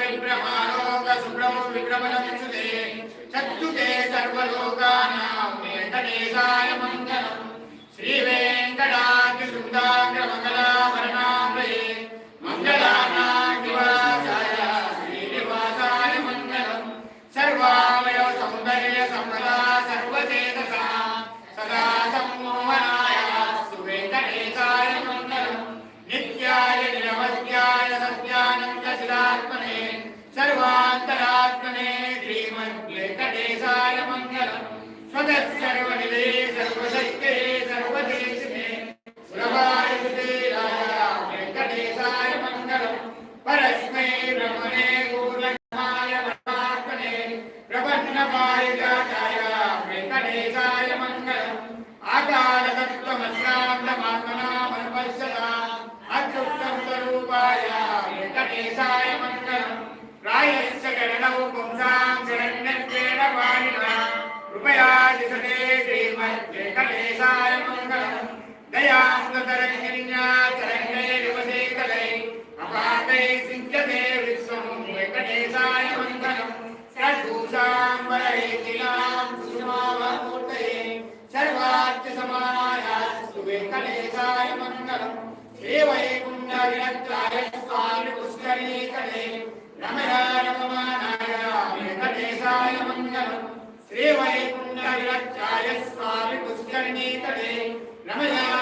విభ్రమాలోక సుబ్రహ్మ విభ్రమణంచుతే చక్షుతే సర్వలోకానాం సర్వాంతరాత్మనే శ్రీమద్వేంకటేశాయ మంగళం స్వతఃసర్వనిదే సర్వశక్తే సర్వదేశినే. సులభాయ వెంకటేశాయ మంగళం పరస్మై బ్రహ్మణే పూర్ణమాయ పరమాత్మనే వెంకటేశాయ మంగళం వెంకటేశాయ రాయస్య కరణౌ పుంసాం శరణ్యేన వాణిన కృపయా దిశతే శ్రీమద్వేంకటేశాయ మంగళం దయాంతరంగిణ్యా చరణైర్వసేకలై అపాకై సించతే విశ్వం వెంకటేశాయ మంగళం సద్భూషాంబరైతినాం సుమావమూర్తయే సర్వార్చ సమానాయాస్తు వెంకటేశాయ మంగళం శ్రీవైకుంఠ విరక్తాయ స్వామి పుష్కరీకరే రమయ రమమానాయ వెంకటేశాయ మంగళం శ్రీవైకుంఠ విరక్తాయ స్వామి పుష్కరీకరే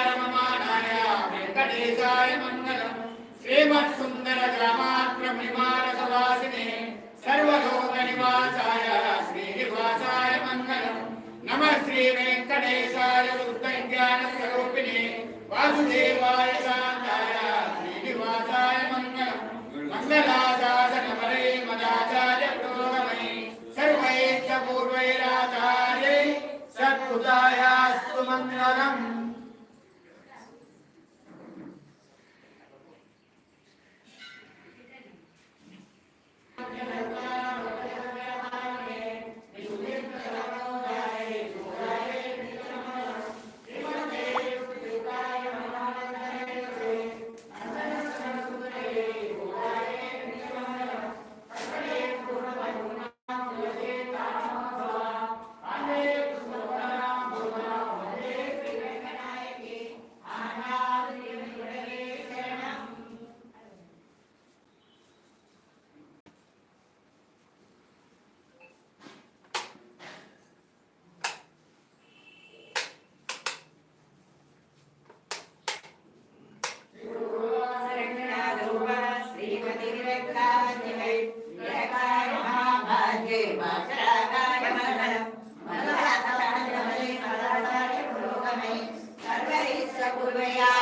రమమానాయ వెంకటేశాయ మంగళం. శ్రీమత్ సుందర గ్రామాత్ర విమాన సవాసినే సర్వలోక నివాసాయ శ్రీనివాసాయ మంగళం. నమ శ్రీ వెంకటేశాయ జ్ఞాన స్వరూపిణి వాసుదేవాయ శాంతాయ శ్రీనివాసాయ మంగళం. మంగళాశాసన పరే మదాచార్య పూర్వమై సర్వైశ్చ పూర్వైరాచార్య సత్కృతాయాస్తు మంగళం సర్వైశ్వ పూర్వయా